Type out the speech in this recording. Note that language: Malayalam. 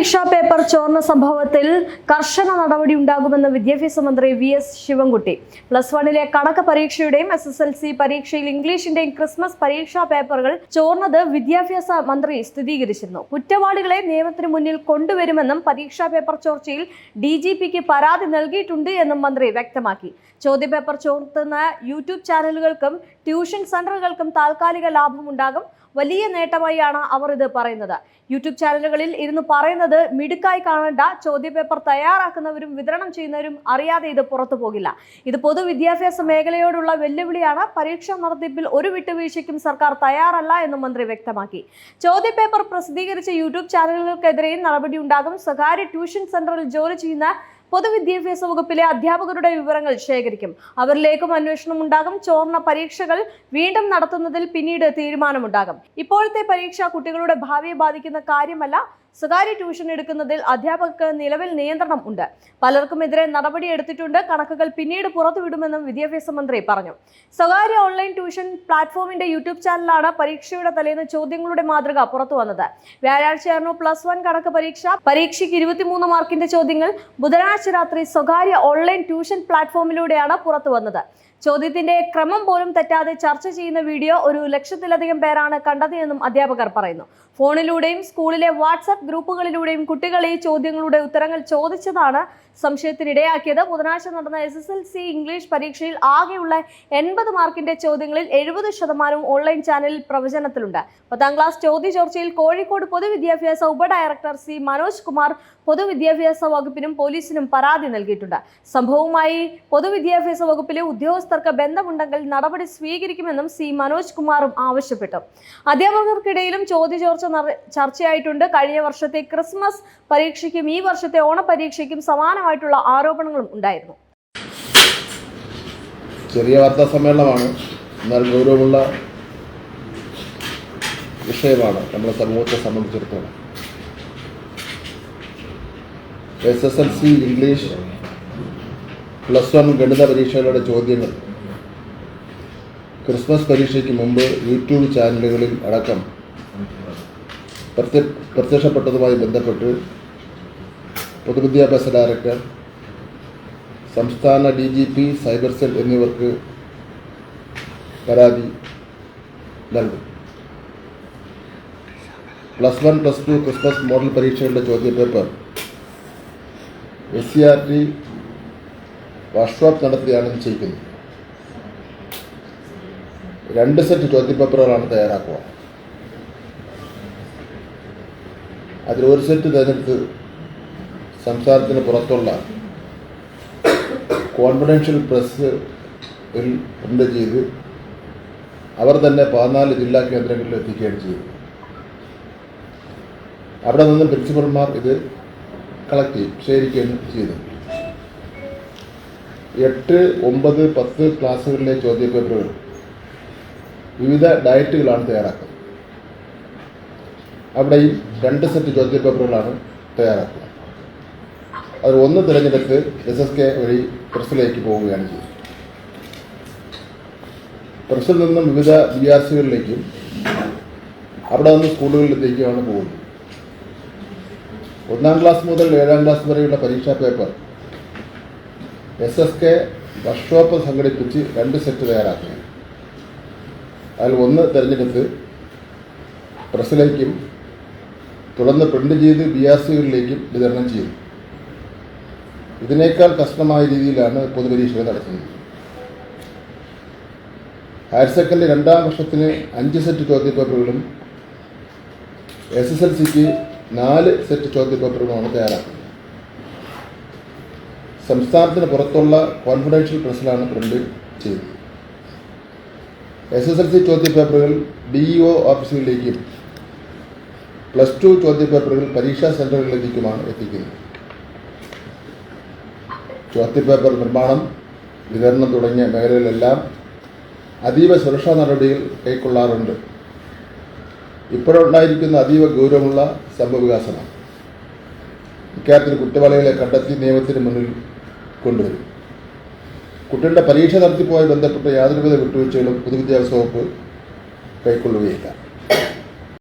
പരീക്ഷാ പേപ്പർ ചോർന്ന സംഭവത്തിൽ കർശന നടപടി ഉണ്ടാകുമെന്ന് വിദ്യാഭ്യാസ മന്ത്രി വി എസ് ശിവൻകുട്ടി. പ്ലസ് വണ്ണിലെ കണക്ക് പരീക്ഷയുടെയും എസ് എസ് എൽ സി പരീക്ഷയിൽ ഇംഗ്ലീഷിന്റെയും ക്രിസ്മസ് പരീക്ഷാ പേപ്പറുകൾ ചോർന്നത് വിദ്യാഭ്യാസ മന്ത്രി സ്ഥിരീകരിച്ചിരുന്നു. കുറ്റവാളികളെ നിയമത്തിന് മുന്നിൽ കൊണ്ടുവരുമെന്നും പരീക്ഷാ പേപ്പർ ചോർച്ചയിൽ ഡി ജി പിക്ക് പരാതി നൽകിയിട്ടുണ്ട് എന്നും മന്ത്രി വ്യക്തമാക്കി. ചോദ്യപേപ്പർ ചോർത്തുന്ന യൂട്യൂബ് ചാനലുകൾക്കും ട്യൂഷൻ സെന്ററുകൾക്കും താൽക്കാലിക ലാഭമുണ്ടാകും. വലിയ നേട്ടമായാണ് അവർ ഇത് പറയുന്നത്. യൂട്യൂബ് ചാനലുകളിൽ ഇരുന്ന് പറയുന്നത് മിടുക്കായി കാണേണ്ട ചോദ്യപേപ്പർ തയ്യാറാക്കുന്നവരും വിതരണം ചെയ്യുന്നവരും അറിയാതെ ഇത് പുറത്തു പോകില്ല. ഇത് പൊതുവിദ്യാഭ്യാസ മേഖലയോടുള്ള വെല്ലുവിളിയാണ്. പരീക്ഷാ നടത്തിപ്പിൽ ഒരു വിട്ടുവീഴ്ചയ്ക്കും സർക്കാർ തയ്യാറല്ല എന്ന് മന്ത്രി വ്യക്തമാക്കി. ചോദ്യപേപ്പർ പ്രസിദ്ധീകരിച്ച യൂട്യൂബ് ചാനലുകൾക്കെതിരെയും നടപടിയുണ്ടാകും. സ്വകാര്യ ട്യൂഷൻ സെന്ററിൽ ജോലി ചെയ്യുന്ന പൊതുവിദ്യാഭ്യാസ വകുപ്പിലെ അധ്യാപകരുടെ വിവരങ്ങൾ ശേഖരിക്കും. അവരിലേക്കും അന്വേഷണം ഉണ്ടാകും. ചോർന്ന പരീക്ഷകൾ വീണ്ടും നടത്തുന്നതിൽ പിന്നീട് തീരുമാനമുണ്ടാകും. ഇപ്പോഴത്തെ പരീക്ഷ കുട്ടികളുടെ ഭാവിയെ ബാധിക്കുന്ന കാര്യമല്ല. സ്വകാര്യ ട്യൂഷൻ എടുക്കുന്നതിൽ അധ്യാപകർക്ക് നിലവിൽ നിയന്ത്രണം ഉണ്ട്. പലർക്കുമെതിരെ നടപടി എടുത്തിട്ടുണ്ട്. കണക്കുകൾ പിന്നീട് പുറത്തുവിടുമെന്നും വിദ്യാഭ്യാസ മന്ത്രി പറഞ്ഞു. സ്വകാര്യ ഓൺലൈൻ ട്യൂഷൻ പ്ലാറ്റ്ഫോമിന്റെ യൂട്യൂബ് ചാനലാണ് പരീക്ഷയുടെ തലേന്ന് ചോദ്യങ്ങളുടെ മാതൃക പുറത്തു വന്നത്. വ്യാഴാഴ്ചയായിരുന്നു പ്ലസ് വൺ കണക്ക് പരീക്ഷ. പരീക്ഷയ്ക്ക് ഇരുപത്തിമൂന്ന് മാർക്കിന്റെ ചോദ്യങ്ങൾ ബുധനാഴ്ച രാത്രി സ്വകാര്യ ഓൺലൈൻ ട്യൂഷൻ പ്ലാറ്റ്ഫോമിലൂടെയാണ് പുറത്തു വന്നത്. ചോദ്യത്തിന്റെ ക്രമം പോലും തെറ്റാതെ ചർച്ച ചെയ്യുന്ന വീഡിയോ ഒരു ലക്ഷത്തിലധികം പേരാണ് കണ്ടതെന്നും അധ്യാപകർ പറയുന്നു. ഫോണിലൂടെയും സ്കൂളിലെ വാട്സ്ആപ്പ് ഗ്രൂപ്പുകളിലൂടെയും കുട്ടികൾ ഈ ചോദ്യങ്ങളുടെ ഉത്തരങ്ങൾ ചോദിച്ചതാണ് സംശയത്തിനിടയാക്കിയത്. ബുധനാഴ്ച നടന്ന S S L C English പരീക്ഷയിൽ ആകെയുള്ള എൺപത് മാർക്കിന്റെ ചോദ്യങ്ങളിൽ എഴുപത് ശതമാനവും ഓൺലൈൻ ചാനലിൽ പ്രവചനത്തിലുണ്ട്. പത്താം ക്ലാസ് ചോദ്യ ചോർച്ചയിൽ കോഴിക്കോട് പൊതുവിദ്യാഭ്യാസ ഉപഡയറക്ടർ സി മനോജ് കുമാർ പൊതുവിദ്യാഭ്യാസ വകുപ്പിനും പോലീസിനും പരാതി നൽകിയിട്ടുണ്ട്. സംഭവവുമായി പൊതുവിദ്യാഭ്യാസ വകുപ്പിലെ ഉദ്യോഗസ്ഥർക്ക് ബന്ധമുണ്ടെങ്കിൽ നടപടി സ്വീകരിക്കുമെന്നും സി മനോജ് കുമാറും ആവശ്യപ്പെട്ടു. അധ്യാപകർക്കിടയിലും ചോദ്യചോർച്ച ചോർച്ച ചർച്ചയായിട്ടുണ്ട്. കഴിഞ്ഞ വർഷത്തെ ക്രിസ്മസ് പരീക്ഷയ്ക്കും ഈ വർഷത്തെ ഓണപരീക്ഷയ്ക്കും സമാനമായിട്ടുള്ള ആരോപണങ്ങളും ഉണ്ടായിരുന്നു. ചെറിയ വാർത്താ സമ്മേളനമാണ്. എന്നാൽ ഗൗരവമുള്ള വിഷയമാണ് നമ്മുടെ സമൂഹത്തെ സംബന്ധിച്ചിടത്തോളം. S S L C English plus one ഗണിത പരീക്ഷകളുടെ ചോദ്യങ്ങൾ. ക്രിസ്മസ് പരീക്ഷയ്ക്ക് മുമ്പ് യൂട്യൂബ് ചാനലുകളിൽ അടക്കം പ്രത്യ പ്രത്യക്ഷപ്പെട്ടതുമായി ബന്ധപ്പെട്ട് പൊതുവിദ്യാഭ്യാസ ഡയറക്ടർ സംസ്ഥാന D G P cyber cell എന്നിവർക്ക് പരാതി നൽകും. Plus one plus two Christmas model പരീക്ഷകളുടെ ചോദ്യപേപ്പർ. S C R T workshop നടത്തുകയാണ് നിശ്ചയിക്കുന്നത് രണ്ട് സെറ്റ് ചോദ്യപേപ്പറുകളാണ് തയ്യാറാക്കുക. അതിൽ ഒരു സെറ്റ് തിരഞ്ഞെടുത്ത് സംസ്ഥാനത്തിന് പുറത്തുള്ള കോൺഫിഡൻഷ്യൽ പ്രസ് പ്രിന്റ് ചെയ്ത് അവർ തന്നെ പതിനാല് ജില്ലാ കേന്ദ്രങ്ങളിൽ എത്തിക്കുകയാണ് ചെയ്തത് അവിടെ നിന്ന് പ്രിൻസിപ്പൽമാർ ഇത് കളക്ട് ചെയ്യും ശേഖരിക്കുകയും ചെയ്തത് എട്ട് ഒമ്പത് പത്ത് ക്ലാസ്സുകളിലെ ചോദ്യപേപ്പറുകൾ. വിവിധ ഡയറ്റുകളാണ് തയ്യാറാക്കുന്നത്. അവിടെയും രണ്ട് സെറ്റ് ചോദ്യപേപ്പറുകളാണ് തയ്യാറാക്കുക അത് ഒന്ന് തിരഞ്ഞെടുത്ത് എസ് എസ് കെ വഴി പ്രസിലേക്ക് പോവുകയാണ് ചെയ്യുന്നത്. പ്രസിൽ നിന്നും വിവിധ ബി ആർ സികളിലേക്കും അവിടെ നിന്ന് സ്കൂളുകളിലേക്കുമാണ് പോകുന്നത്. ഒന്നാം ക്ലാസ് മുതൽ ഏഴാം ക്ലാസ് വരെയുള്ള പരീക്ഷാ paper S S K workshop സംഘടിപ്പിച്ച് രണ്ട് സെറ്റ് തയ്യാറാക്കുക അതിൽ ഒന്ന് തിരഞ്ഞെടുത്ത് പ്രസിലേക്കും തുടർന്ന് പ്രിന്റ് ചെയ്ത് ബി ആർ സികളിലേക്കും വിതരണം ചെയ്യും ഇതിനേക്കാൾ കഷ്ടമായ രീതിയിലാണ് പൊതുപരീക്ഷകൾ നടത്തുന്നത്. ഹയർ സെക്കൻഡറി രണ്ടാം വർഷത്തിന് അഞ്ച് സെറ്റ് ചോദ്യപേപ്പറുകളും എസ് എസ് എൽ സിക്ക് നാല് സെറ്റ് ചോദ്യപേപ്പറുകളുമാണ് തയ്യാറാക്കുന്നത്. സംസ്ഥാനത്തിന് പുറത്തുള്ള കോൺഫിഡൻഷ്യൽ പ്രസ്സിലാണ് പ്രിന്റ് ചെയ്തത് എസ് എസ് എൽ സി ചോദ്യപേപ്പറുകൾ ഡി ഒ ഓഫീസുകളിലേക്കും പ്ലസ് ടു ചോദ്യപേപ്പറുകൾ പരീക്ഷാ സെന്ററുകളിലേക്കുമാണ് എത്തിക്കുന്നത്. ചോദ്യപേപ്പർ നിർമ്മാണം വിതരണം തുടങ്ങിയ മേഖലകളിലെല്ലാം അതീവ സുരക്ഷാ നടപടികൾ കൈക്കൊള്ളാറുണ്ട്. ഇപ്പോഴുണ്ടായിരിക്കുന്ന അതീവ ഗൗരവമുള്ള സംഭവവികാസമാണ്. ഇക്കാര്യത്തിൽ കുറ്റവാളികളെ കണ്ടെത്തി നിയമത്തിന് മുന്നിൽ കൊണ്ടുവരും. കുട്ടികളുടെ പരീക്ഷ നടത്തിപ്പുമായി ബന്ധപ്പെട്ട യാതൊരുവിധ വിട്ടുവീഴ്ചകളും പൊതുവിദ്യാഭ്യാസ വകുപ്പ് കൈക്കൊള്ളുകയില്ല.